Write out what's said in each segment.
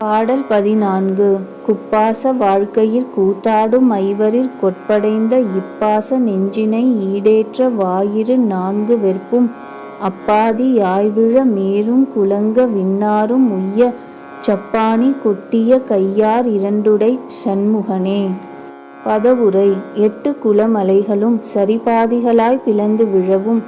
பாடல் பதினான்கு. குப்பாச வாழ்க்கையிற் கூத்தாடும் ஐவரிற் கொற்படைந்த இப்பாச நெஞ்சினை ஈடேற்ற வாயிரு நான்கு வெற்பும். அப்பாதி யாய்விழ மேரும் குலங்க விண்ணாரும் உய்ய சப்பாணி கொட்டிய கையார் இரண்டுடைச் சண்முகனே. பதவுரை. எட்டு குலமலைகளும் சரிபாதிகளாய்ப் பிளந்து விழவும்.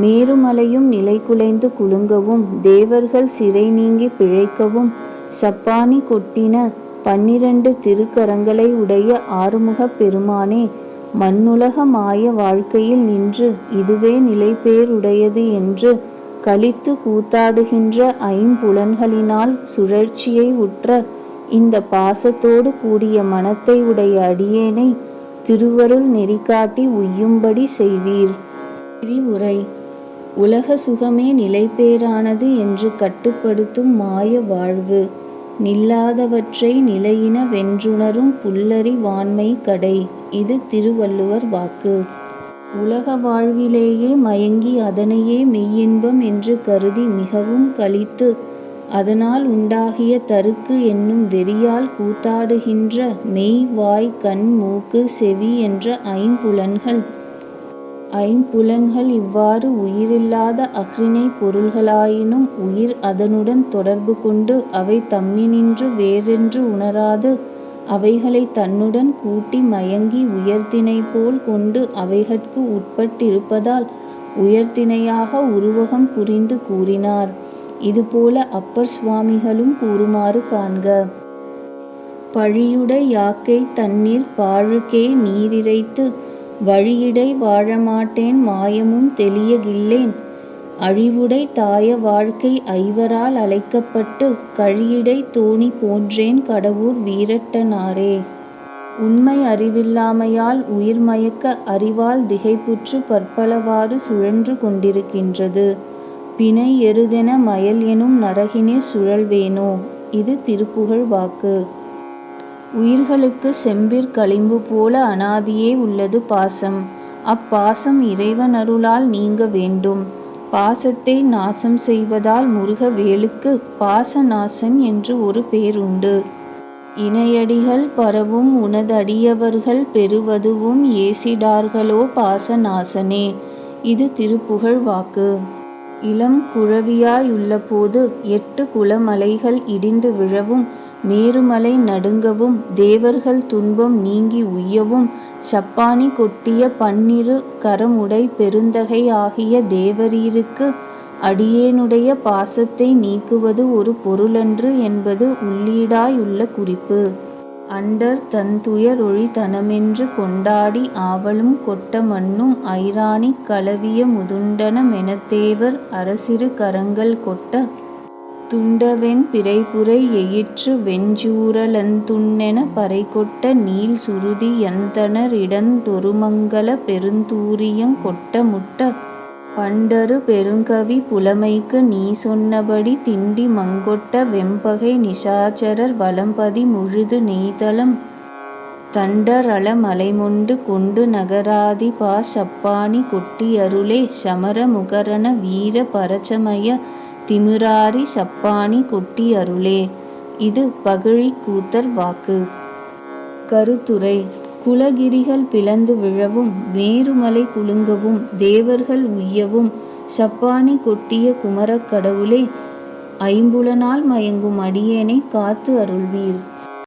மேருமலையும் நிலைகுலைந்து குலுங்கவும். தேவர்கள் சிறை நீங்கி பிழைக்கவும். சப்பாணி கொட்டின பன்னிரண்டு திருக்கரங்களை உடைய ஆறுமுகப் பெருமானே மண்ணுலக மாய வாழ்க்கையில் நின்று இதுவே நிலைபேறுடையது என்று கழித்து கூத்தாடுகின்ற ஐம்புலன்களினால் சுழற்சியை உற்ற இந்த பாசத்தோடு கூடிய மனத்தை உடைய அடியேனை திருவருள் நெறிகாட்டி உய்யும்படி செய்வீர். விரிவுரை உலக சுகமே நிலைபேறானது என்று கட்டுப்படுத்தும் மாய வாழ்வு நில்லாதவற்றை நிலையின வென்றுணரும் புல்லறி வான்மை கடை. இது திருவள்ளுவர் வாக்கு. உலக வாழ்விலேயே மயங்கி அதனையே மெய்யின்பம் என்று கருதி மிகவும் கழித்து அதனால் உண்டாகிய தருக்கு என்னும் வெறியால் கூத்தாடுகின்ற மெய் வாய் கண் மூக்கு செவி என்ற ஐம்புலன்கள். ஐம்புலன்கள் இவ்வாறு உயிரில்லாத அஃறிணைப் பொருள்களாயினும் உயிர் அதனுடன் தொடர்பு கொண்டு அவை தம்மினின்று வேறென்று உணராது அவைகளைத் தன்னுடன் கூட்டி மயங்கி உயர்திணைபோல் கொண்டு அவைகட்கு உட்பட்டிருப்பதால் உயர்திணையாக உருவகம் புரிந்து கூறினார். இதுபோல அப்பர் சுவாமிகளும் கூறுமாறு காண்க. பழியுடை யாக்கை தண்ணீர் பாழுக்கே நீரிறைத்து வழியிடை வாழமாட்டேன் மாயமும் தெளியகில்லேன் அழிவுடை தாய வாழ்க்கை ஐவரால் அழைக்கப்பட்டுக் கழியிடைத் தோணி போன்றேன் கடவூர் வீரட்டனாரே. உண்மை அறிவில்லாமையால் உயிர் மயக்க அறிவால் திகைப்புற்றுப் பற்பலவாறு சுழன்று கொண்டிருக்கின்றது. பிணை எருதென மயல் எனும் நரகினே சுழல்வேனோ. இது திருப்புகழ் வாக்கு. உயிர்களுக்குச் செம்பிற் களிம்பு போல அனாதியே உள்ளது பாசம். அப்பாசம் இறைவனருளால் நீங்க வேண்டும். பாசத்தை நாசம் செய்வதால் முருக வேலுக்கு பாசநாசன் என்று ஒரு பேருண்டு. இணையடிகள் பரவும் உனதடியவர்கள் பெறுவதுவும் ஏசிடார்களோ பாசநாசனே இது திருப்புகழ் வாக்கு. இளம் குழவியாயுள்ளபோது எட்டு குலமலைகள் இடிந்து விழவும் மேருமலை நடுங்கவும் தேவர்கள் துன்பம் நீங்கி உய்யவும் சப்பாணி கொட்டிய பன்னிரு கரமுடை பெருந்தகை ஆகிய தேவரீருக்கு அடியேனுடைய பாசத்தை நீக்குவது ஒரு பொருளன்று என்பது உள்ளீடாயுள்ள குறிப்பு. அண்டர் தன் துயரொழி தனமென்று கொண்டாடி ஆவலும் கொட்ட மன்னும் ஐராணிக் கலவிய முதுண்டன மெனத்தேவர் அரசிரு கரங்கள் கொட்ட துண்டவெண் பிறைபுரை எயிற்று வெஞ்சூரலந்துண்ணென பறைகொட்ட நீள் சுருதி யந்தணர் பெருந்தூரியங் கொட்ட முட்ட பண்டரு பெருங்கவி புலமைக்கு நீ சொன்னபடி திண்டி மங்கொட்ட வெம்பகை நிஷாச்சரர் வலம்பதி முழுது நெய்தலம் தண்டரள மலைமுண்டு கொண்டு நகராதி பா சப்பானி கொட்டியருளே சமர முகரண வீர பரச்சமய திமிராரி சப்பானி கொட்டியருளே. இது பகழிக் கூத்தர் வாக்கு. கருத்துரை குலகிரிகள் பிளந்து விழவும் மேருமலை குலுங்கவும் தேவர்கள் உய்யவும் சப்பானி கொட்டிய குமரக் கடவுளே ஐம்புலனால் மயங்கும் அடியேனைக் காத்து அருள்வீர்.